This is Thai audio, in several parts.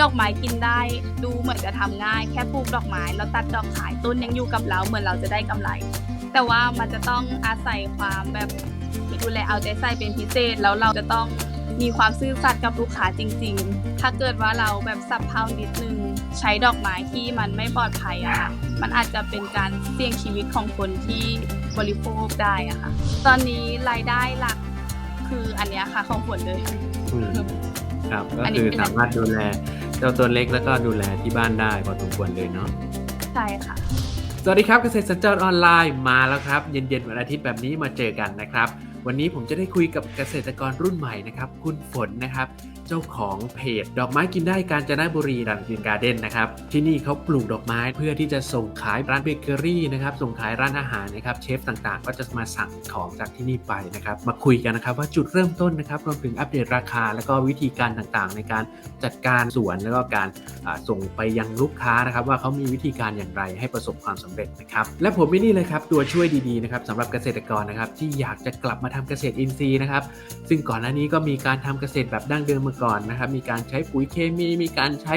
ดอกไม้กินได้ ดูเหมือนจะทำง่าย แค่ปลูกดอกไม้แล้วตัดดอกขายต้นยังอยู่กับเราเหมือนเราจะได้กำไร แต่ว่ามันจะต้องอาศัยความแบบดูแลเอาใจใส่เป็นพิเศษแล้วเราจะต้องมีความซื่อสัตย์กับลูกค้าจริง ๆ ถ้าเกิดว่าเราแบบสับเพร่านิดนึง ใช้ดอกไม้ที่มันไม่ปลอดภัยอะค่ะ มันอาจจะเป็นการเสี่ยงชีวิตของคนที่บริโภคได้อะค่ะ ตอนนี้รายได้หลักคืออันเนี้ยค่ะของผลเลยอืมครับ ก็อันนี้คือเป็นสามารถดูแล เจ้าตัวเล็กแล้วก็ดูแลที่บ้านได้พอสมควรเลยเนาะใช่ค่ะ สวัสดีครับเกษตรสัญจรออนไลน์มาแล้วครับ เย็นๆวันอาทิตย์แบบนี้มาเจอกันนะครับ วันนี้ผมจะได้คุยกับเกษตรกรรุ่นใหม่นะครับ คุณฝนนะครับ เจ้าของเพจ ดอกไม้กินได้กาญจนบุรีรังกินการ์เด้นนะครับ ที่นี่เขาปลูกดอกไม้เพื่อที่จะส่งขายร้านเบเกอรี่นะครับ ส่งขายร้านอาหารนะครับ เชฟต่างๆ ก็จะมาสั่งของจากที่นี่ไปนะครับ มาคุยกันนะครับว่าจุดเริ่มต้นนะครับรวมถึงอัปเดตราคา แล้วก็วิธีการต่างๆ ในการจัดการสวนแล้วก็การส่งไปยังลูกค้านะครับ ว่าเขามีวิธีการอย่างไรให้ประสบความสำเร็จนะครับ และผมมีนี่เลยครับตัวช่วยดีๆนะครับสำหรับเกษตรกรนะครับที่อยากจะกลับมาทำเกษตรอินทรีย์นะครับ ซึ่งก่อนหน้านี้ก็มีการทำเกษตรแบบดั้งเดิมมาก่อนนะครับ มีการใช้ปุ๋ยเคมี มีการใช้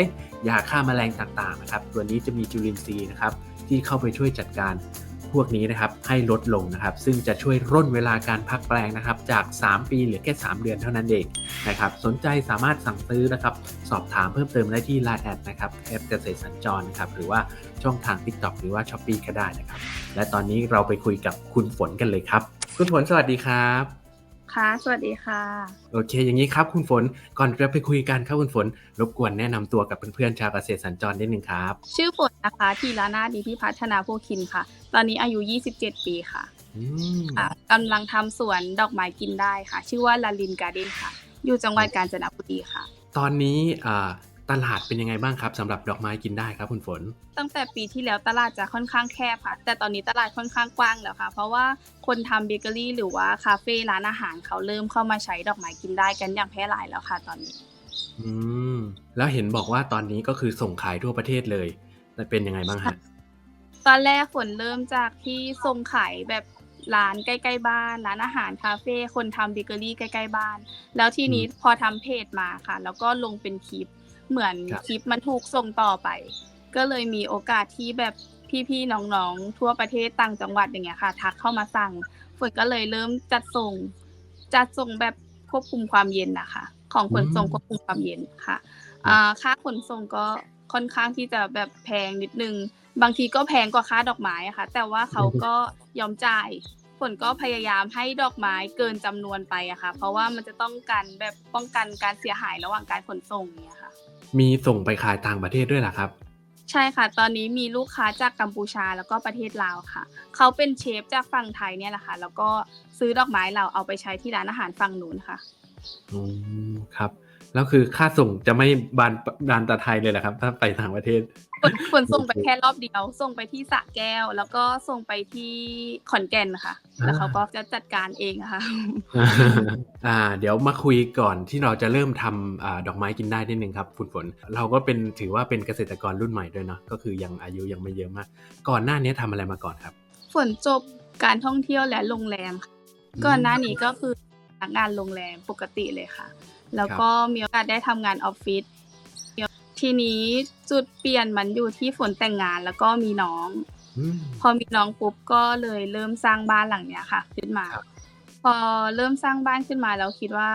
ยาฆ่าแมลงต่างๆนะครับ ตัวนี้จะมีจุลินทรีย์นะครับที่เข้าไปช่วยจัดการพวกนี้นะครับให้ลดลงนะครับ ซึ่งจะช่วยร่นเวลาการพักแปลงนะครับ จาก 3 ปีเหลือแค่ 3 เดือนเท่านั้นเองนะครับ สนใจสามารถสั่งซื้อนะครับ สอบถามเพิ่มเติมได้ที่ Line แอดนะครับแอปเกษตรสัญจรนะครับ หรือว่าช่องทาง TikTok หรือว่า s h อ p e e ก็ได้นะครับ และตอนนี้เราไปคุยกับคุณฝนกันเลยครับ คุณฝนสวัสดีครับ ค่ะ สวัสดีค่ะ โอเค อย่างนี้ครับคุณฝน ก่อนจะไปคุยกันครับคุณฝน รบกวนแนะนำตัวกับเพื่อนๆชาวเกษตรสัญจรนิดนึงครับ ชื่อฝนนะคะทีละนาดีที่พัฒนาโพคินค่ะ ตอนนี้อายุ 27 ปีค่ะอืมค่ะกำลังทำสวนดอกไม้กินได้ค่ะ ชื่อว่าลาลินการ์เด้นค่ะ อยู่จังหวัดกาญจนบุรีค่ะ ตอนนี้อ่า ตลาดเป็นยังไงบ้างครับสำหรับดอกไม้กินได้ครับคุณฝน ตั้งแต่ปีที่แล้วตลาดจะค่อนข้างแคบค่ะแต่ตอนนี้ตลาดค่อนข้างกว้างแล้วค่ะ เพราะว่าคนทำเบเกอรี่หรือว่าคาเฟ่ร้านอาหารเขาเริ่มเข้ามาใช้ดอกไม้กินได้กันอย่างแพร่หลายแล้วค่ะ ตอนนี้ อืมแล้วเห็นบอกว่าตอนนี้ก็คือส่งขายทั่วประเทศเลยแต่เป็นยังไงบ้างฮะตอนแรกฝนเริ่มจากที่ส่งขายแบบร้านใกล้ๆบ้าน ร้านอาหารคาเฟ่คนทำเบเกอรี่ใกล้ๆบ้าน แล้วทีนี้พอทำเพจมาค่ะ แล้วก็ลงเป็นคลิป เหมือนครับคลิปมันถูกส่งต่อไป ก็เลยมีโอกาสที่แบบพี่ๆน้องๆทั่วประเทศต่างจังหวัดอย่างเงี้ยค่ะ ทักเข้ามาสั่งฝนก็เลยเริ่มจัดส่ง จัดส่งแบบควบคุมความเย็นนะคะ ของขนส่งควบคุมความเย็นค่ะอ่าค่าขนส่งก็ค่อนข้างที่จะแบบแพงนิดนึง บางทีก็แพงกว่าค่าดอกไม้อะค่ะ แต่ว่าเขาก็ยอมจ่ายฝนก็พยายามให้ดอกไม้เกินจำนวนไปอะค่ะ เพราะว่ามันจะต้องการแบบป้องกันการเสียหายระหว่างการขนส่งเนี่ยค่ะ มีส่งไปขายต่างประเทศด้วยเหรอครับ ใช่ค่ะ ตอนนี้มีลูกค้าจากกัมพูชาแล้วก็ประเทศลาวค่ะ เขาเป็นเชฟจากฝั่งไทยเนี่ยแหละค่ะ แล้วก็ซื้อดอกไม้เราเอาไปใช้ที่ร้านอาหารฝั่งนู้นค่ะอืมครับ แล้วคือค่าส่งจะไม่บานบานตะไทยเลยเหรอครับ ถ้าไปต่างประเทศ ฝนฝนส่งไปแค่รอบเดียว ส่งไปที่สระแก้ว แล้วก็ส่งไปที่ขอนแก่นค่ะ แล้วเขาก็จะจัดการเองอะค่ะอ่า เดี๋ยวมาคุยก่อนที่เราจะเริ่มทำอาดอกไม้กินได้นิดนึงครับคุณฝนเราก็เป็นถือว่าเป็นเกษตรกรรุ่นใหม่ด้วยเนาะก็คือยังอายุยังไม่เยอะมาก ก่อนหน้านี้ทำอะไรมาก่อนครับ ฝนจบการท่องเที่ยวและโรงแรมค่ะอืมก่อนหน้านี้ก็คือพนักงานโรงแรมปกติเลยค่ะ แล้วก็มีโอกาสได้ทำงานออฟฟิศ ทีนี้จุดเปลี่ยนมันอยู่ที่ฝนแต่งงานแล้วก็มีน้อง อืม พอมีน้องปุ๊บก็เลยเริ่มสร้างบ้านหลังเนี้ยค่ะ ขึ้นมา ครับ พอเริ่มสร้างบ้านขึ้นมาแล้วคิดว่า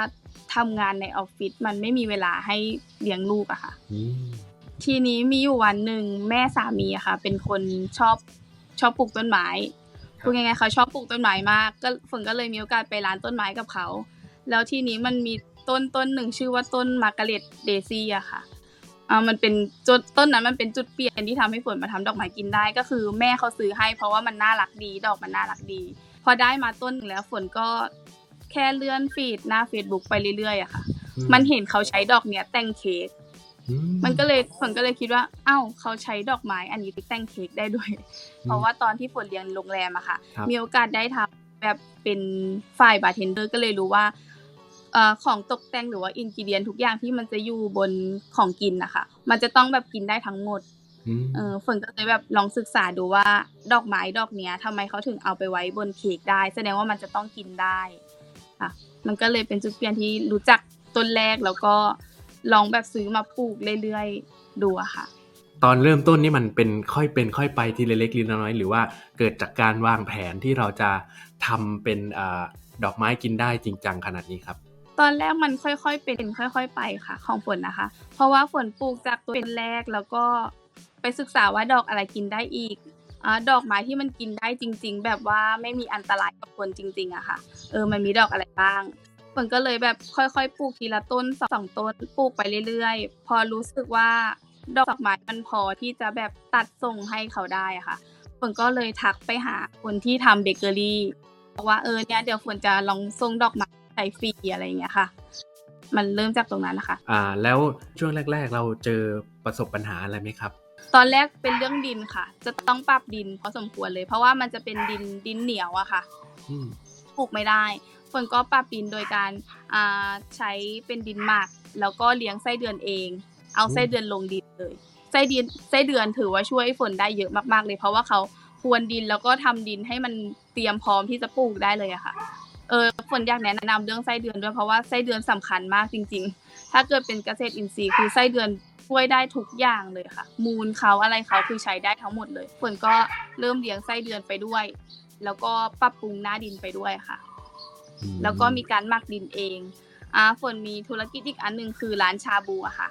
ทำงานในออฟฟิศมันไม่มีเวลาให้เลี้ยงลูกอะค่ะ อืมทีนี้มีอยู่วันหนึ่งแม่สามีอะค่ะ เป็นคนชอบชอบปลูกต้นไม้พูดง่ายๆเขาชอบปลูกต้นไม้มาก ก็ฝนก็เลยมีโอกาสไปร้านต้นไม้กับเขา แล้วทีนี้มันมีต้นต้นหนึ่งชื่อว่าต้นมาร์กาเร็ตเดซี่อะค่ะ อ่ามันเป็นจุดต้นนั้นมันเป็นจุดเปลี่ยนที่ทำให้ฝนมาทำดอกไม้กินได้ก็คือแม่เขาซื้อให้ เพราะว่ามันน่ารักดีดอกมันน่ารักดี พอได้มาต้นหนึ่งแล้วฝนก็แค่เลื่อนฟีดหน้า Facebook ไปเรื่อยๆอะค่ะ มันเห็นเขาใช้ดอกเนี้ยแต่งเค้กอืมันก็เลยฝนก็เลยคิดว่า เอ้าเขาใช้ดอกไม้อันนี้ไปแต่งเค้กได้ด้วย เพราะว่าตอนที่ฝนเรียนโรงแรมอะค่ะครับมีโอกาสได้ทำแบบเป็นฝ่ายบาร์เทนเดอร์ก็เลยรู้ว่าเอ่อ ของตกแต่งหรือว่าอินกิเดียนทุกอย่างที่มันจะอยู่บนของกินนะคะมันจะต้องแบบกินได้ทั้งหมดมเออฝนก็เลยแบบลองศึกษาดูว่าดอกไม้ดอกเนี้ยทำไมเขาถึงเอาไปไว้บนเค้กได้ แสดงว่ามันจะต้องกินได้ค่ะมันก็เลยเป็นจุดเปลี่ยนที่รู้จักต้นแรกแล้วก็ลองแบบซื้อมาปลูกเรื่อยๆดูอะค่ะ ตอนเริ่มต้นนี่มันเป็นค่อยเป็นค่อยไปทีละเล็กทีละน้อย หรือว่าเกิดจากการวางแผนที่เราจะทำเป็นอาดอกไม้กินได้จริงจังขนาดนี้ครับ ตอนแรกมันค่อยๆ เป็นค่อย ๆ ไปค่ะ ของฝนนะคะ เพราะว่าฝนปลูกจากตัวเป็นแรกแล้วก็ไปศึกษาว่าดอกอะไรกินได้อีกอดอกไม้ที่มันกินได้จริง ๆ แบบว่าไม่มีอันตรายกับคนจริง ๆอะค่ะ เออมันมีดอกอะไรบ้างฝนก็เลยแบบค่อยๆ ปลูกทีละต้นสองต้นปลูกไปเรื่อยๆ พอรู้สึกว่าดอกไม้มันพอที่จะแบบตัดส่งให้เขาได้อะค่ะฝนก็เลยทักไปหาคนที่ทำเบเกอรี่บอกว่าเออเนี่ยเดี๋ยวฝนจะลองส่งดอกไม้ ช้ฟรีอะไรอย่างเงี้ยค่ะ มันเริ่มจากตรงนั้นนะคะ อ่า แล้วช่วงแรก ๆ เราเจอประสบปัญหาอะไรไหมครับ ตอนแรกเป็นเรื่องดินค่ะ จะต้องปรับดินพอสมควรเลย เพราะว่ามันจะเป็นดินดินเหนียวอะค่ะอืมปลูกไม่ได้ฝนก็ปรับดินโดยการอ่าใช้เป็นดินหมัก แล้วก็เลี้ยงไส้เดือนเอง เอาไส้เดือนลงดินเลยไส้ดินไส้เดือนถือว่าช่วยฝนได้เยอะมากๆเลย เพราะว่าเขาพรวนดินแล้วก็ทำดินให้มันเตรียมพร้อมที่จะปลูกได้เลยอะค่ะ เออฝนอยากแนะนำเรื่องไส้เดือนด้วยเพราะว่าไส้เดือนสำคัญมากจริง ๆ ถ้าเกิดเป็นเกษตรอินทรีย์คือไส้เดือนช่วยได้ทุกอย่างเลยค่ะ มูลเขาอะไรเขาคือใช้ได้ทั้งหมดเลย ฝนก็เริ่มเลี้ยงไส้เดือนไปด้วย แล้วก็ปรับปรุงหน้าดินไปด้วยค่ะ แล้วก็มีการหมักดินเองอ่าฝนมีธุรกิจอีกอันหนึ่งคือร้านชาบูอะค่ะ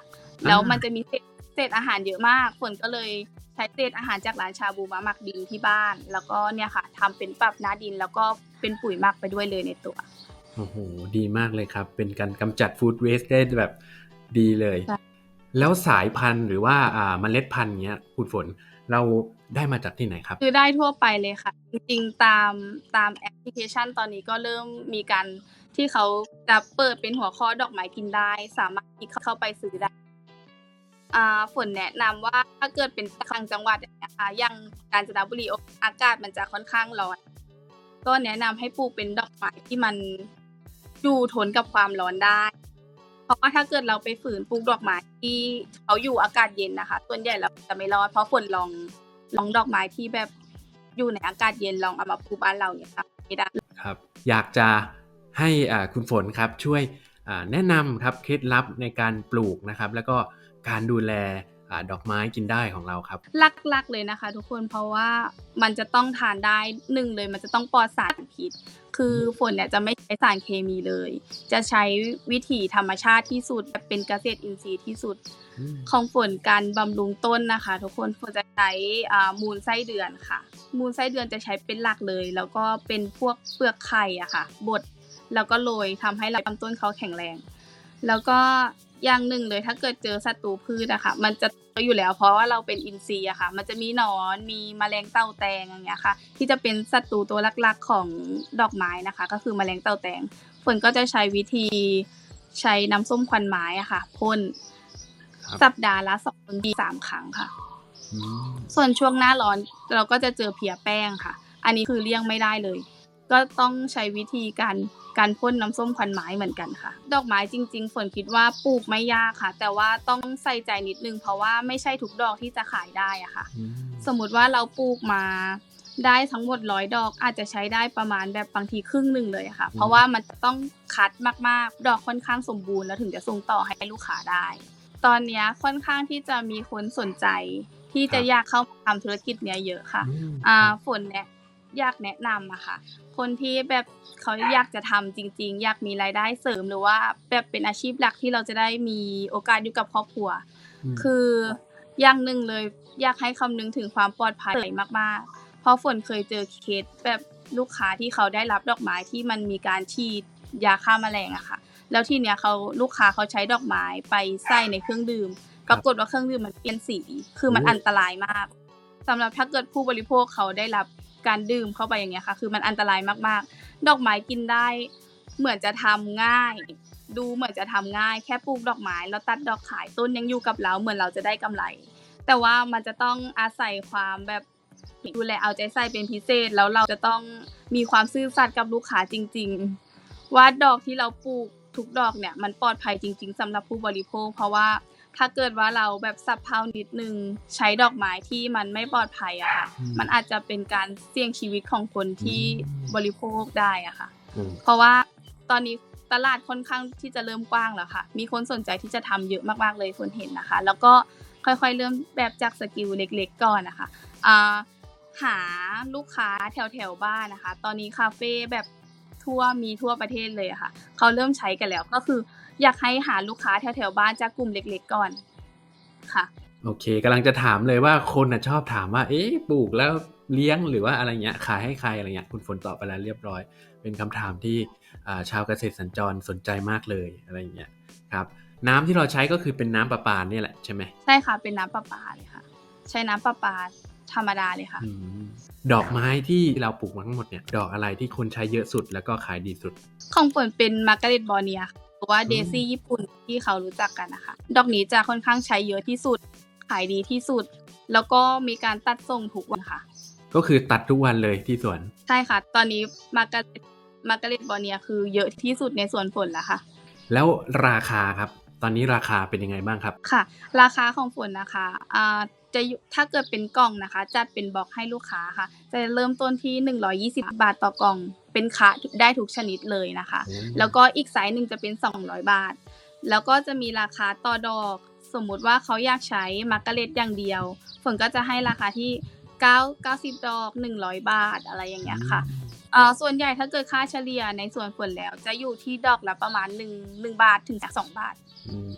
แล้วมันจะมีเศษเศษอาหารเยอะมาก ฝนก็เลยใช้เศษอาหารจากร้านชาบูมาหมักดินที่บ้าน แล้วก็เนี่ยค่ะทำเป็นปรับหน้าดินแล้วก็ เป็นปุ๋ยหมักไปด้วยเลยในตัว โอ้โห ดีมากเลยครับ เป็นการกำจัดฟู้ดเวสต์ได้แบบดีเลยใช่แล้วสายพันธุ์หรือว่าอ่าเมล็ดพันธุ์เนี้ยคุณฝนเราได้มาจากที่ไหนครับ คือได้ทั่วไปเลยค่ะ จริงๆตามตามแอปพลิเคชันตอนนี้ก็เริ่มมีการที่เขาจะเปิดเป็นหัวข้อดอกไม้กินได้ สามารถที่เข้าไปซื้อได้อ่าฝนแนะนำว่าถ้าเกิดเป็นทางจังหวัดอย่างเงี้ยค่ะอย่างกาญจนบุรีอากาศมันจะค่อนข้างร้อน ก็แนะนำให้ปลูกเป็นดอกไม้ที่มันอยู่ทนกับความร้อนได้ เพราะว่าถ้าเกิดเราไปฝืนปลูกดอกไม้ที่เขาอยู่อากาศเย็นนะคะ ส่วนใหญ่เราจะไม่รอดเพราะฝนลองลองดอกไม้ที่แบบอยู่ในอากาศเย็นลองเอามาปลูกบ้านเราเนี่ยค่ะไม่ได้ครับ อยากจะให้คุณฝนครับช่วยแนะนำครับเคล็ดลับในการปลูกนะครับ แล้วก็การดูแล ดอกไม้กินได้ของเราครับลักๆเลยนะคะ ทุกคนเพราะว่ามันจะต้องทานได้หนึ่งเลยมันจะต้องปลอดสารพิษ คือฝนเนี่ยจะไม่ใช้สารเคมีเลย จะใช้วิถีธรรมชาติที่สุดแบบเป็นเกษตรอินทรีย์ที่สุดอืมของฝนการบำรุงต้นนะคะ ทุกคนฝนจะใช้อ่ามูลไส้เดือนค่ะ มูลไส้เดือนจะใช้เป็นหลักเลย แล้วก็เป็นพวกเปลือกไข่อะค่ะบดแล้วก็โรยทำให้ลำต้นเขาแข็งแรง แล้วก็ อย่างหนึ่งเลยถ้าเกิดเจอศัตรูพืชอะค่ะ มันจะอยู่แล้วเพราะว่าเราเป็นอินทรีย์อะค่ะ มันจะมีหนอนมีแมลงเต่าแตงอย่างเงี้ยค่ะ ที่จะเป็นศัตรูตัวหลักๆของดอกไม้นะคะ ก็คือแมลงเต่าแตงฝนก็จะใช้วิธีใช้น้ำส้มควันไม้อะค่ะพ่นครับสัปดาห์ละสองถึงสามครั้งค่ะอืมส่วนช่วงหน้าร้อนเราก็จะเจอเพลียแป้งค่ะ อันนี้คือเลี่ยงไม่ได้เลย ก็ต้องใช้วิธีการ การพ่นน้ำส้มควันไม้เหมือนกันค่ะ ดอกไม้จริงๆฝนคิดว่าปลูกไม่ยากค่ะ แต่ว่าต้องใส่ใจนิดนึง เพราะว่าไม่ใช่ทุกดอกที่จะขายได้อะค่ะอืมสมมุติว่าเราปลูกมาได้ทั้งหมดร้อยดอกอาจจะใช้ได้ประมาณแบบบางทีครึ่งหนึ่งเลยค่ะ เพราะว่ามันจะต้องคัดมากๆ ดอกค่อนข้างสมบูรณ์แล้วถึงจะส่งต่อให้ลูกค้าได้ ตอนเนี้ยค่อนข้างที่จะมีคนสนใจ ที่จะอยากเข้ามาทำธุรกิจเนี้ยเยอะค่ะอืมอ่าครับฝนเนี่ย อยากแนะนำอะค่ะ คนที่แบบเขาอยากจะทำจริง ๆ อยากมีรายได้เสริมหรือว่าแบบเป็นอาชีพหลักที่เราจะได้มีโอกาสอยู่กับครอบครัวมคืออย่างหนึ่งเลยอยากให้คำนึงถึงความปลอดภัยมากๆ เพราะฝนเคยเจอเคสแบบลูกค้าที่เขาได้รับดอกไม้ที่มันมีการฉีดยาฆ่าแมลงอะค่ะ แล้วทีเนี้ยเขาลูกค้าเขาใช้ดอกไม้ไปใส่ในเครื่องดื่ม ปรากฏว่าเครื่องดื่มมันเปลี่ยนสี คือมันโอ้อันตรายมากสำหรับถ้าเกิดผู้บริโภคเขาได้รับ การดื่มเข้าไปอย่างเงี้ยค่ะ คือมันอันตรายมากๆ ดอกไม้กินได้ เหมือนจะทำง่าย ดูเหมือนจะทำง่าย แค่ปลูกดอกไม้แล้วตัดดอกขายต้นยังอยู่กับเราเหมือนเราจะได้กำไร แต่ว่ามันจะต้องอาศัยความแบบดูแลเอาใจใส่เป็นพิเศษ แล้วเราจะต้องมีความซื่อสัตย์กับลูกค้าจริง ๆ ว่าดอกที่เราปลูกทุกดอกเนี่ยมันปลอดภัยจริง ๆสำหรับผู้บริโภค เพราะว่า ถ้าเกิดว่าเราแบบสับเพร่านิดนึงใช้ดอกไม้ที่มันไม่ปลอดภัยอะค่ะอืมมันอาจจะเป็นการเสี่ยงชีวิตของคนที่อืมบริโภคได้อะค่ะอืมเพราะว่าตอนนี้ตลาดค่อนข้างที่จะเริ่มกว้างแล้วค่ะ มีคนสนใจที่จะทำเยอะมากๆเลยคนเห็นนะคะ แล้วก็ค่อยๆ เริ่มแบบจากสกิลเล็กๆก่อนนะคะอ่าหาลูกค้าแถวๆบ้านนะคะ ตอนนี้คาเฟ่แบบทั่วมีทั่วประเทศเลยอะค่ะ เขาเริ่มใช้กันแล้วก็คือ อยากให้หาลูกค้าแถวๆบ้านจากกลุ่มเล็กๆก่อนค่ะ โอเคกำลังจะถามเลยว่าคนน่ะชอบถามว่า เอ๊ะปลูกแล้วเลี้ยงหรือว่าอะไรเงี้ยขายให้ใครอะไรเงี้ยคุณฝนตอบไปแล้วเรียบร้อย เป็นคำถามที่อ่าชาวเกษตรสัญจรสนใจมากเลยอะไรเงี้ยครับน้ำที่เราใช้ก็คือเป็นน้ำประปาเนี่ยแหละใช่ไหมใช่ค่ะเป็นน้ำประปาเลยค่ะ ใช้น้ำประปาธรรมดาเลยค่ะอืมดอกไม้ที่เราปลูกมาทั้งหมดเนี่ย ดอกอะไรที่คนใช้เยอะสุดแล้วก็ขายดีสุด ของฝนเป็นมาร์กาเร็ตบอเนียค่ะ หรือว่าอืมเดซี่ญี่ปุ่นที่เขารู้จักกันนะคะ ดอกนี้จะค่อนข้างใช้เยอะที่สุด ขายดีที่สุด แล้วก็มีการตัดส่งทุกวันค่ะ ก็คือตัดทุกวันเลยที่สวน ใช่ค่ะ ตอนนี้มาร์กาเร็ตมาร์กาเร็ตบอเนียคือเยอะที่สุดในสวนฝนแล้วค่ะ แล้วราคาครับ ตอนนี้ราคาเป็นยังไงบ้างครับ ค่ะ ราคาของฝนนะคะอ่าจะอยู่ถ้าเกิดเป็นกล่องนะคะ จัดเป็นบล็อกให้ลูกค้าค่ะ จะเริ่มต้นที่ 120 บาทต่อกล่อง เป็นคะได้ทุกชนิดเลยนะคะ แล้วก็อีกไซส์หนึ่งจะเป็น 200 บาท แล้วก็จะมีราคาต่อดอก สมมุติว่าเขาอยากใช้มาร์กาเร็ตอย่างเดียว ฝนก็จะให้ราคาที่ 9 90 ดอก 100 บาทอะไรอย่างเงี้ยค่ะอ่าส่วนใหญ่ถ้าเกิดค่าเฉลี่ยในส่วนฝนแล้ว จะอยู่ที่ดอกละประมาณ1 1บาทถึง2บาทอืม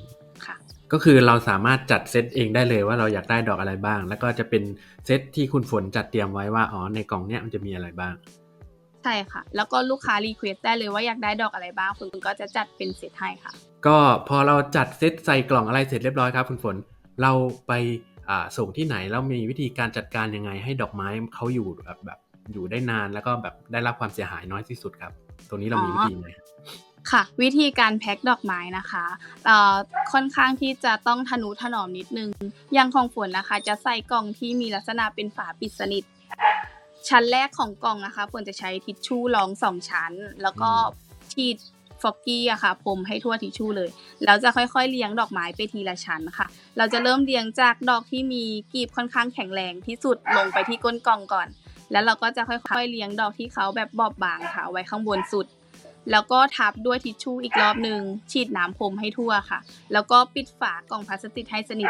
ค่ะก็คือเราสามารถจัดเซตเองได้เลยว่าเราอยากได้ดอกอะไรบ้าง แล้วก็จะเป็นเซตที่คุณฝนจัดเตรียมไว้ว่าอ๋อในกล่องเนี้ยมันจะมีอะไรบ้าง ใช่ค่ะ แล้วก็ลูกค้ารีเควสได้เลยว่าอยากได้ดอกอะไรบ้างฝนก็จะจัดเป็นเซตให้ค่ะ ก็พอเราจัดเซตใส่กล่องอะไรเสร็จเรียบร้อยครับคุณฝนเราไปอ่าส่งที่ไหนแล้วมีวิธีการจัดการยังไงให้ดอกไม้เขาอยู่แบบแบบอยู่ได้นานแล้วก็แบบได้รับความเสียหายน้อยที่สุดครับตรงนี้เรามีวิธีไหมค่ะ วิธีการแพ็คดอกไม้นะคะเอ่อค่อนข้างที่จะต้องทนุถนอมนิดนึงอย่างของฝนนะคะ จะใส่กล่องที่มีลักษณะเป็นฝาปิดสนิท ชั้นแรกของกล่องนะคะฝนจะใช้ทิชชู่รองสองชั้น แล้วก็ฉีดฟอกกี้อะค่ะพรมให้ทั่วทิชชู่เลยแล้วจะค่อยๆเลี้ยงดอกไม้ไปทีละชั้นค่ะ เราจะเริ่มเลี้ยงจากดอกที่มีกีบค่อนข้างแข็งแรงที่สุดลงไปที่ก้นกล่องก่อน แล้วเราก็จะค่อยๆเลี้ยงดอกที่เขาแบบบอบบางค่ะไว้ข้างบนสุด แล้วก็ทับด้วยทิชชู่อีกรอบหนึ่งฉีดน้ำพรมให้ทั่วค่ะ แล้วก็ปิดฝากล่องพลาสติกให้สนิท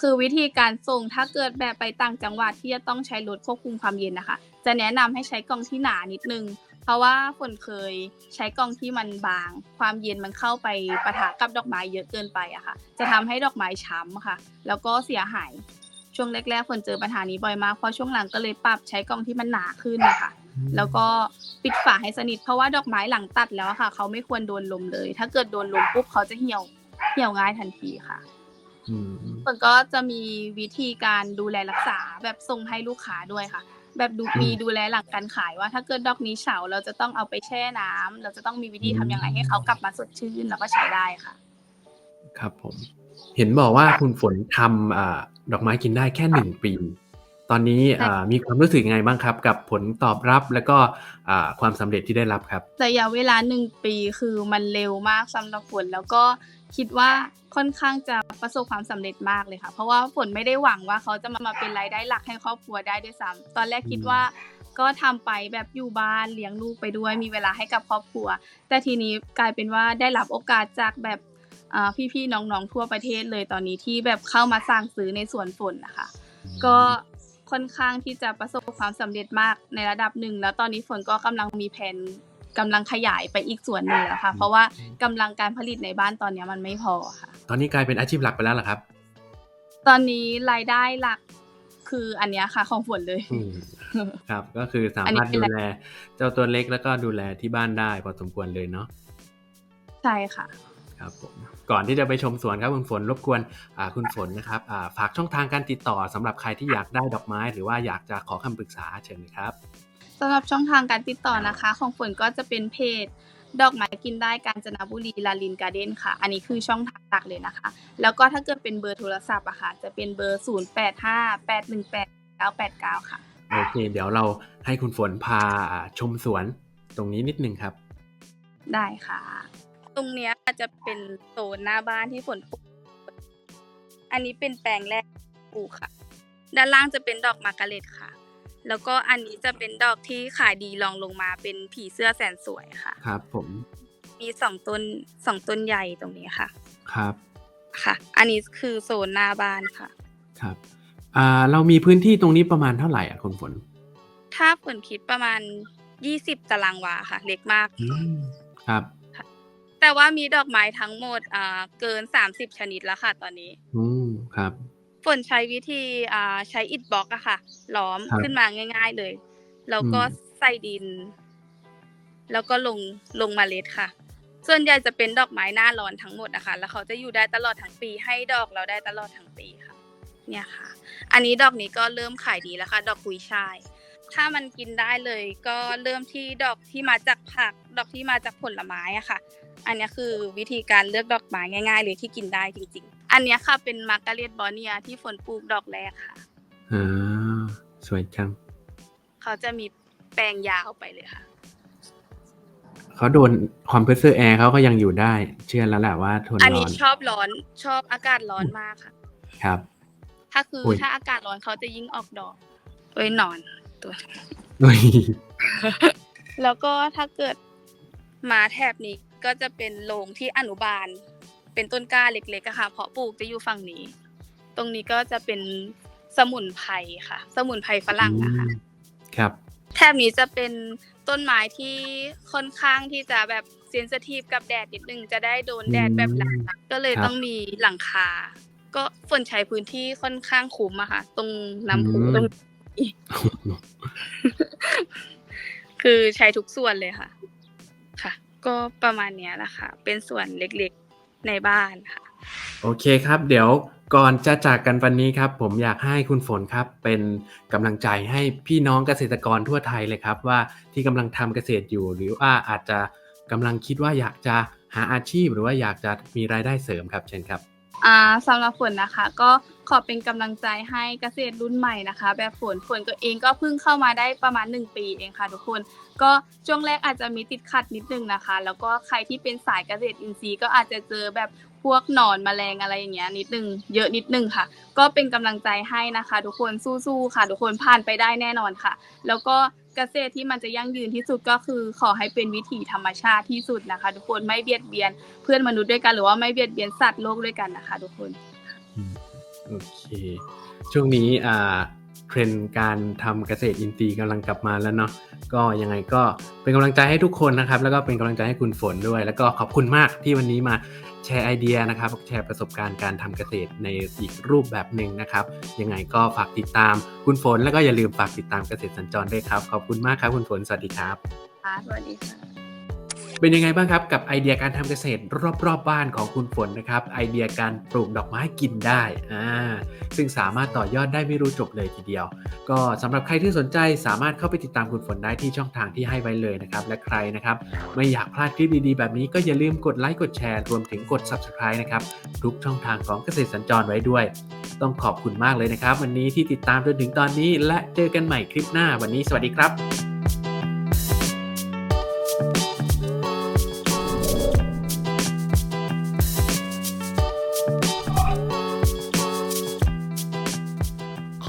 คือวิธีการส่งถ้าเกิดแบบไปต่างจังหวัดที่จะต้องใช้รถควบคุมความเย็นนะคะ จะแนะนำให้ใช้กล่องที่หนานิดนึง เพราะว่าฝนเคยใช้กล่องที่มันบาง ความเย็นมันเข้าไปปะทะกับดอกไม้เยอะเกินไปอะค่ะ จะทำให้ดอกไม้ช้ำค่ะ แล้วก็เสียหายช่วงแรกๆฝนเจอปัญหานี้บ่อยมากเพราะช่วงหลังก็เลยปรับใช้กล่องที่มันหนาขึ้นนะคะ แล้วก็ปิดฝาให้สนิทเพราะว่าดอกไม้หลังตัดแล้วอะค่ะ เขาไม่ควรโดนลมเลย ถ้าเกิดโดนลมปุ๊บเขาจะเหี่ยวเหี่ยวง่ายทันทีค่ะอืมส่วนก็จะมีวิธีการดูแลรักษาแบบส่งให้ลูกค้าด้วยค่ะ แบบดูมีดูแลหลังการขายว่า ถ้าเกิดดอกนี้เฉาเราจะต้องเอาไปแช่น้ำเราจะต้องมีวิธีทำยังไงให้เขากลับมาสดชื่นแล้วก็ใช้ได้ค่ะ ครับผม เห็นบอกว่าคุณฝนทำอ่าดอกไม้กินได้แค่หนึ่งปี ตอนนี้อ่ามีความรู้สึกยังไงบ้างครับ กับผลตอบรับแล้วก็อ่าความสำเร็จที่ได้รับครับระยะเวลาหนึ่งปีคือมันเร็วมากสำหรับฝนแล้วก็คิดว่าค่อนข้างจะประสบความสำเร็จมากเลยค่ะ เพราะว่าฝนไม่ได้หวังว่าเขาจะมาเป็นรายได้หลักให้ครอบครัวได้ด้วยซ้ำตอนแรกคิดว่าก็ทำไปแบบอยู่บ้านเลี้ยงลูกไปด้วย มีเวลาให้กับครอบครัว แต่ทีนี้กลายเป็นว่าได้รับโอกาสจากแบบอ่าพี่ๆน้องๆทั่วประเทศเลยตอนนี้ที่แบบเข้ามาสั่งซื้อในสวนฝนนะคะ ก็ ค่อนข้างที่จะประสบความสำเร็จมากในระดับหนึ่ง แล้วตอนนี้ฝนก็กำลังมีแผนกำลังขยายไปอีกส่วนหนึ่งแล้วค่ะ เพราะว่ากำลังการผลิตในบ้านตอนนี้มันไม่พอค่ะ ตอนนี้กลายเป็นอาชีพหลักไปแล้วเหรอครับ ตอนนี้รายได้หลักคืออันเนี้ยค่ะของฝนเลยอืมครับ ก็คือสาอันนี้มารถเป็นดูอะไรแลเจ้าตัวเล็กแล้วก็ดูแลที่บ้านได้พอสมควรเลยเนาะใช่ค่ะ ครับผมก่อนที่จะไปชมสวนครับคุณฝนรบกวนอ่าคุณฝนนะครับอ่าฝากช่องทางการติดต่อสำหรับใครที่อยากได้ดอกไม้ หรือว่าอยากจะขอคำปรึกษาเชิญเลยครับสำหรับช่องทางการติดต่อนะคะ ของฝนก็จะเป็นเพจดอกไม้กินได้กาญจนบุรีลาลินการ์เด้นค่ะ อันนี้คือช่องทางหลักเลยนะคะ แล้วก็ถ้าเกิดเป็นเบอร์โทรศัพท์อะค่ะ จะเป็นเบอร์ 0 8 5 8 1 8 9 8 9 ค่ะ โอเค เดี๋ยวเราให้คุณฝนพาอ่าชมสวนตรงนี้นิดนึงครับ ได้ค่ะ ตรงเนี้ยจะเป็นโซนหน้าบ้านที่ฝนปลูกอันนี้เป็นแปลงแรกปลูกค่ะ ด้านล่างจะเป็นดอกมาร์การเร็ตค่ะ แล้วก็อันนี้จะเป็นดอกที่ขายดีรองลงมาเป็นผีเสื้อแสนสวยค่ะ ครับ ผม มีสองต้นสองต้นใหญ่ตรงนี้ค่ะ ครับ ค่ะ อันนี้คือโซนหน้าบ้านค่ะ ครับอ่าเรามีพื้นที่ตรงนี้ประมาณเท่าไหร่อะคุณฝน ถ้าฝนคิดประมาณยี่สิบตารางวาค่ะ เล็กมากอืมครับ แต่ว่ามีดอกไม้ทั้งหมดอ่าเกินสามสิบชนิดแล้วค่ะ ตอนนี้ อืมครับ ฝนใช้วิธีอ่าใช้อิฐบล็อกอะค่ะ ล้อมครับขึ้นมาง่าย ๆเลย แล้วก็อืม ใส่ดิน แล้วก็ลงลงเมล็ดค่ะ ส่วนใหญ่จะเป็นดอกไม้หน้าร้อนทั้งหมดนะคะแล้วเขาจะอยู่ได้ตลอดทั้งปีให้ดอกเราได้ตลอดทั้งปีค่ะ เนี่ยค่ะ อันนี้ดอกนี้ก็เริ่มขายดีแล้วค่ะ ดอกกุยช่าย ถ้ามันกินได้เลยก็เริ่มที่ดอกที่มาจากผัก ดอกที่มาจากผลไม้อะค่ะ อันเนี้ยคือวิธีการเลือกดอกไม้ง่าย ๆ เลยที่กินได้จริง ๆ อันเนี้ยค่ะเป็นมาร์การเร็ตบอเนียที่ฝนปลูกดอกแรกค่ะอ่าสวยจัง เขาจะมีแปลงยาวไปเลยค่ะ เขาโดนคอมเพรสเซอร์แอร์เขาก็ยังอยู่ได้ เชื่อแล้วแหละว่าทนอันร้นี้อนชอบร้อนชอบอากาศร้อนมากค่ะ ครับ ถ้าคืออยถ้าอากาศร้อนเขาจะยิ่งออกดอกเอ้ยหนอนตัวอุ้ยแล้วก็ถ้าเกิดมาแถบนี้ ก็จะเป็นโรงที่อนุบาล เป็นต้นกล้าเล็กๆอะค่ะ เพาะปลูกจะอยู่ฝั่งนี้ ตรงนี้ก็จะเป็นสมุนไพรค่ะ สมุนไพรฝรั่งอะค่ะ ครับ แถบนี้จะเป็นต้นไม้ที่ค่อนข้างที่จะแบบเซนซิทีฟกับแดดนิดนึงจะได้โดนแดดแบบหนักๆก็เลยครับต้องมีหลังคา ก็ฝนใช้พื้นที่ค่อนข้างคุ้มอะค่ะ ตรงน้ำพุอืมตรงคือใช้ทุกส่วนเลยค่ะค่ะ ก็ประมาณเนี้ยแหละค่ะ เป็นส่วนเล็กๆในบ้านค่ะ โอเคครับ เดี๋ยวก่อนจะจากกันวันนี้ครับ ผมอยากให้คุณฝนครับเป็นกำลังใจให้พี่น้องเกษตรกรทั่วไทยเลยครับ ว่าที่กำลังทำเกษตรอยู่ หรือว่าอาจจะกำลังคิดว่าอยากจะหาอาชีพ หรือว่าอยากจะมีรายได้เสริมครับเช่นครับ อ่าสำหรับฝนนะคะ ก็ขอเป็นกำลังใจให้เกษตรรุ่นใหม่นะคะ แบบฝนฝนก็เองก็เพิ่งเข้ามาได้ประมาณ 1 ปีเองค่ะทุกคน ก็ช่วงแรกอาจจะมีติดขัดนิดนึงนะคะ แล้วก็ใครที่เป็นสายเกษตรอินทรีย์ก็อาจจะเจอแบบพวกหนอนแมลงอะไรอย่างเงี้ยนิดนึงเยอะนิดนึงค่ะ ก็เป็นกำลังใจให้นะคะ ทุกคนสู้ๆค่ะ ทุกคนผ่านไปได้แน่นอนค่ะ แล้วก็ เกษตรที่มันจะยั่งยืนที่สุดก็คือ ขอให้เป็นวิถีธรรมชาติที่สุดนะคะ ทุกคนไม่เบียดเบียนเพื่อนมนุษย์ด้วยกันหรือว่าไม่เบียดเบียนสัตว์โลกด้วยกันนะคะ ทุกคนโอเค ช่วงนี้อ่าเทรนด์การทำเกษตรอินทรีย์กำลังกลับมาแล้วเนาะก็ยังไงก็เป็นกำลังใจให้ทุกคนนะครับ แล้วก็เป็นกำลังใจให้คุณฝนด้วย แล้วก็ขอบคุณมากที่วันนี้มา แชร์ไอเดียนะครับแชร์ประสบการณ์การทำเกษตรในอีกรูปแบบหนึ่งนะครับยังไงก็ฝากติดตามคุณฝน แล้วก็อย่าลืมฝากติดตามเกษตรสัญจรด้วยครับ ขอบคุณมากครับคุณฝนสวัสดีครับสวัสดีค่ะ เป็นยังไงบ้างครับกับไอเดียการทำเกษตรรอบๆบบ้านของคุณฝนนะครับ ไอเดียการปลูกดอกไม้กินได้อ่าซึ่งสามารถต่อยอดได้ไม่รู้จบเลยทีเดียว ก็สำหรับใครที่สนใจสามารถเข้าไปติดตามคุณฝนได้ที่ช่องทางที่ให้ไว้เลยนะครับ และใครนะครับไม่อยากพลาดคลิปดีๆ แบบนี้ก็อย่าลืมกดไลค์กดแชร์รวมถึงกด subscribe นะครับทุกช่องทางของเกษตรสัญจรไว้ด้วย ต้องขอบคุณมากเลยนะครับ วันนี้ที่ติดตามจนถึงตอนนี้และเจอกันใหม่คลิปหน้าวันนี้สวัสดีครับ